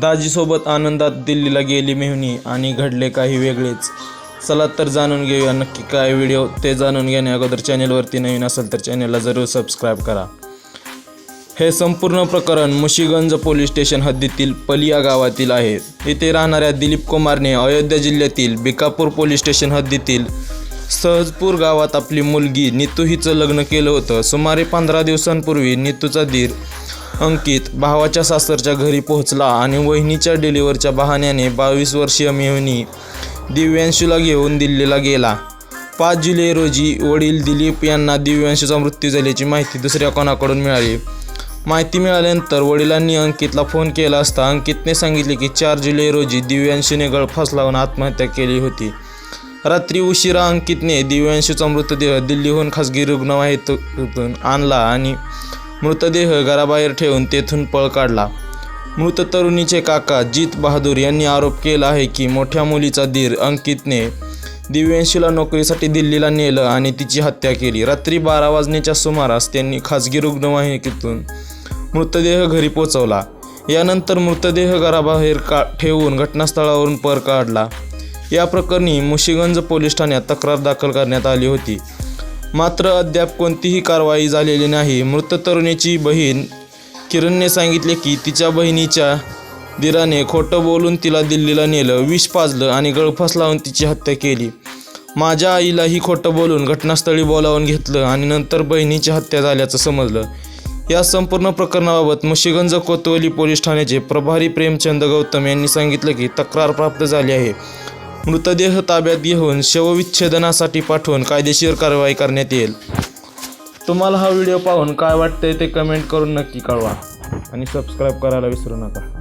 दाजीसोबत आनंदात दिल्लीला गेली मेहुणी आणि घडले काही वेगळेच. चला तर जाणून घेऊया. नक्की काय व्हिडिओ ते जाणून घेण्या अगोदर चॅनेलवरती नवीन असेल तर चॅनेलला जरूर सबस्क्राईब करा. हे संपूर्ण प्रकरण मुशीगंज पोलीस स्टेशन हद्दीतील पलिया गावातील आहे. येथे राहणाऱ्या दिलीप कुमारने अयोध्या जिल्ह्यातील बिकापूर पोलीस स्टेशन हद्दीतील सहजपूर गावात आपली मुलगी नितू हिचं लग्न केलं होतं. सुमारे पंधरा दिवसांपूर्वी नितूचा धीर अंकित भावाच्या सासरच्या घरी पोहोचला आणि वहिनीच्या डिलिव्हरच्या बहाण्याने बावीस वर्षीय मेहनी दिव्यांशूला घेऊन दिल्लीला गेला. पाच जुलै रोजी वडील दिलीप यांना दिव्यांशूचा मृत्यू झाल्याची माहिती दुसऱ्या कोणाकडून मिळाली? माहिती मिळाल्यानंतर वडिलांनी अंकितला फोन केला असता अंकितने सांगितले की चार जुलै रोजी दिव्यांशूने गळफास लावून आत्महत्या केली होती. रात्री उशिरा अंकितने दिव्यांशूचा मृतदेह दिल्लीहून खासगी रुग्णवाहिकेतून आणला आणि मृतदेह घराबाहेर ठेवून तेथून पळ काढला. मृत तरुणीचे काका जीत बहादूर यांनी आरोप केला आहे की मोठ्या मुलीचा धीर अंकितने दिव्यांशूला नोकरीसाठी दिल्लीला नेलं आणि तिची हत्या केली. रात्री बारा वाजण्याच्या सुमारास त्यांनी खासगी रुग्णवाहिकेतून मृतदेह घरी पोचवला. यानंतर मृतदेह घराबाहेर का ठेवून घटनास्थळावरून पर काढला. या प्रकरणी मुशिगंज पोलीस ठाण्यात तक्रार दाखल करण्यात आली होती. मात्र अद्याप कोणतीही कारवाई झालेली नाही. मृत तरुणीची बहीण किरणने सांगितले की तिच्या बहिणीच्या दिराने खोटं बोलून तिला दिल्लीला नेलं विष पाजलं आणि गळफास लावून तिची हत्या केली. माझ्या आईलाही खोटं बोलून घटनास्थळी बोलावून घेतलं आणि नंतर बहिणीची हत्या झाल्याचं समजलं. या संपूर्ण प्रकरणाबाबत मुशिगंज कोतवली पोलीस ठाण्याचे प्रभारी प्रेमचंद गौतम यांनी सांगितलं की तक्रार प्राप्त झाली आहे. मृतदेह ताब्यात घेऊन शवविच्छेदनासाठी पाठवून कायदेशीर कारवाई करण्यात येईल. तुम्हाला हा व्हिडिओ पाहून काय वाटतंय ते कमेंट करून नक्की कळवा. आणि सबस्क्राईब करायला विसरू नका.